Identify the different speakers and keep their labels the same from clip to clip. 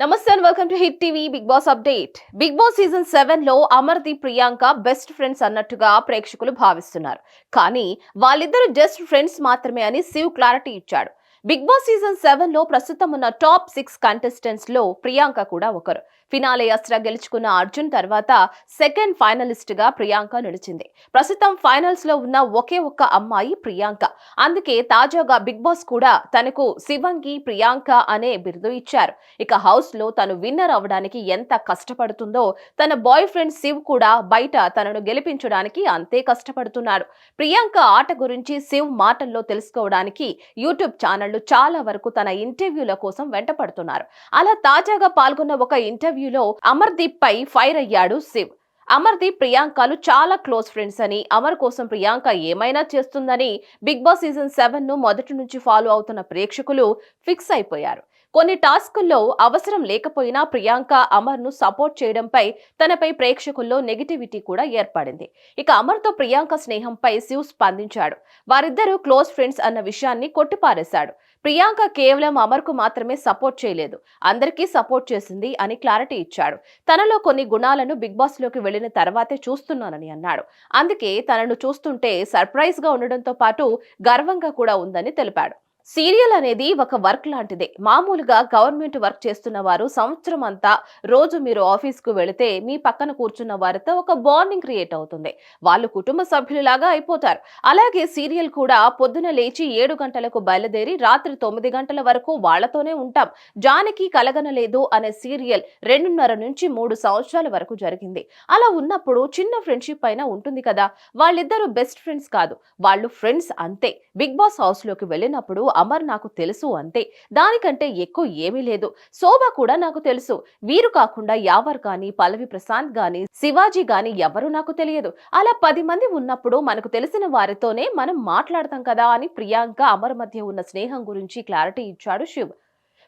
Speaker 1: నమస్తే and welcome to Hit TV Bigg Boss update. Bigg Boss season సెవెన్లో Amardeep Priyanka best friends అన్నట్టుగా ప్రేక్షకులు భావిస్తున్నారు. కానీ వాళ్ళిద్దరు జస్ట్ ఫ్రెండ్స్ మాత్రమే అని శివ్ క్లారిటీ ఇచ్చాడు. బిగ్ బాస్ సీజన్ సెవెన్లో ప్రస్తుతం ఉన్న టాప్ సిక్స్ కంటెస్టెంట్స్లో ప్రియాంక కూడా ఒకరు. ఫినాలే అస్త్ర గెలుచుకున్న అర్జున్ తర్వాత సెకండ్ ఫైనలిస్ట్గా ప్రియాంక నిలిచింది. ప్రస్తుతం ఫైనల్స్లో ఉన్న ఒకే ఒక్క అమ్మాయి ప్రియాంక. అందుకే తాజాగా బిగ్ బాస్ కూడా తనకు శివంగి ప్రియాంక అనే బిరుదు ఇచ్చారు. ఇక హౌస్లో తను విన్నర్ అవ్వడానికి ఎంత కష్టపడుతుందో తన బాయ్ ఫ్రెండ్ శివ్ కూడా బయట తనను గెలిపించడానికి అంతే కష్టపడుతున్నాడు ప్రియాంక ఆట గురించి శివ్ మాటల్లో తెలుసుకోవడానికి యూట్యూబ్ ఛానల్ ఛానళ్ళు చాలా వరకు తన ఇంటర్వ్యూల కోసం వెంటపడుతున్నారు. అలా తాజాగా పాల్గొన్న ఒక ఇంటర్వ్యూలో అమర్దీప్ పై ఫైర్ అయ్యాడు శివ్. అమర్దీప్ ప్రియాంకలు చాలా క్లోజ్ ఫ్రెండ్స్ అని అమర్ కోసం ప్రియాంక ఏమైనా చేస్తుందని బిగ్ బాస్ సీజన్ సెవెన్ను మొదటి నుంచి ఫాలో అవుతున్న ప్రేక్షకులు ఫిక్స్ అయిపోయారు. కొన్ని టాస్కుల్లో అవసరం లేకపోయినా ప్రియాంక అమర్ను సపోర్ట్ చేయడంపై తనపై ప్రేక్షకుల్లో నెగిటివిటీ కూడా ఏర్పడింది. ఇక అమర్తో ప్రియాంక స్నేహంపై శివ్ స్పందించాడు. వారిద్దరూ క్లోజ్ ఫ్రెండ్స్ అన్న విషయాన్ని కొట్టిపారేశాడు. ప్రియాంక కేవలం అమర్కు మాత్రమే సపోర్ట్ చేయలేదు. అందరికీ సపోర్ట్ చేసింది అని క్లారిటీ ఇచ్చాడు. తనలో కొన్ని గుణాలను బిగ్ బాస్లోకి వెళ్ళిన తర్వాతే చూస్తున్నానని అన్నాడు. అందుకే తనను చూస్తుంటే సర్ప్రైజ్గా ఉండడంతో పాటు గర్వంగా కూడా ఉందని తెలిపాడు. సీరియల్ అనేది ఒక వర్క్ లాంటిదే. మామూలుగా గవర్నమెంట్ వర్క్ చేస్తున్న వారు సంవత్సరం అంతా రోజు మీరు ఆఫీస్కు వెళితే మీ పక్కన కూర్చున్న వారితో ఒక బాండింగ్ క్రియేట్ అవుతుంది. వాళ్ళు కుటుంబ సభ్యులలాగా అయిపోతారు. అలాగే సీరియల్ కూడా పొద్దున లేచి ఏడు గంటలకు బయలుదేరి రాత్రి తొమ్మిది గంటల వరకు వాళ్ళతోనే ఉంటాం. జానకి కలగనలేదు అనే సీరియల్ రెండున్నర నుంచి మూడు సంవత్సరాల వరకు జరిగింది. అలా ఉన్నప్పుడు చిన్న ఫ్రెండ్షిప్ అయినా ఉంటుంది కదా! వాళ్ళిద్దరూ బెస్ట్ ఫ్రెండ్స్ కాదు. వాళ్ళు ఫ్రెండ్స్ అంతే. బిగ్ బాస్ హౌస్లోకి వెళ్ళినప్పుడు అమర్ నాకు తెలుసు అంతే. దానికంటే ఎక్కువ ఏమీ లేదు. శోభ కూడా నాకు తెలుసు. వీరు కాకుండా యావర్ గాని పల్లవి ప్రశాంత్ గాని శివాజీ గాని ఎవరు నాకు తెలియదు. అలా పది మంది ఉన్నప్పుడు మనకు తెలిసిన వారితోనే మనం మాట్లాడతాం కదా అని ప్రియాంక అమర్ మధ్య ఉన్న స్నేహం గురించి క్లారిటీ ఇచ్చాడు శివ్.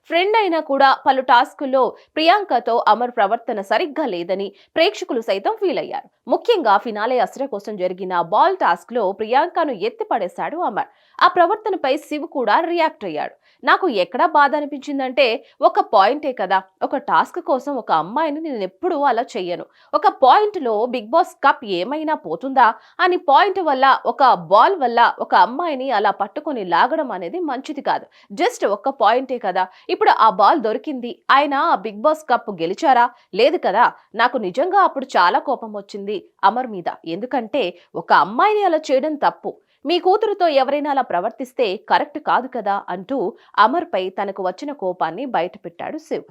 Speaker 1: ఫ్రెండ్ అయినా కూడా పలు టాస్కుల్లో ప్రియాంకతో అమర్ ప్రవర్తన సరిగ్గా లేదని ప్రేక్షకులు సైతం ఫీల్ అయ్యారు. ముఖ్యంగా ఫినాలే అస్త్ర కోసం జరిగిన బాల్ టాస్క్లో ప్రియాంకను ఎత్తి పడేశాడు అమర్. ఆ ప్రవర్తనపై శివ్ కూడా రియాక్ట్ అయ్యాడు. నాకు ఎక్కడా బాధ అనిపించిందంటే ఒక పాయింటే కదా ఒక టాస్క్ కోసం ఒక అమ్మాయిని నేను ఎప్పుడూ అలా చెయ్యను. ఒక పాయింట్లో బిగ్ బాస్ కప్ ఏమైనా పోతుందా? అని పాయింట్ వల్ల ఒక బాల్ వల్ల ఒక అమ్మాయిని అలా పట్టుకొని లాగడం అనేది మంచిది కాదు. జస్ట్ ఒక్క పాయింటే కదా ఇప్పుడు ఆ బాల్ దొరికింది. ఆయన ఆ బిగ్ బాస్ కప్ గెలిచారా? లేదు కదా. నాకు నిజంగా అప్పుడు చాలా కోపం వచ్చింది అమర్ మీద. ఎందుకంటే ఒక అమ్మాయిని అలా చేయడం తప్పు. మీ కూతురుతో ఎవరైనా అలా ప్రవర్తిస్తే కరెక్ట్ కాదు కదా అంటూ అమర్పై తనకు వచ్చిన కోపాన్ని బయటపెట్టాడు శివ్.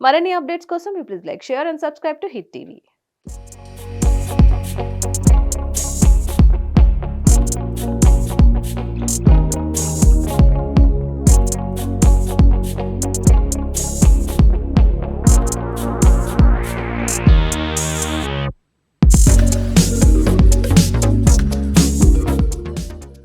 Speaker 1: మరిన్ని అప్డేట్స్ కోసం please like share and subscribe to Hit TV.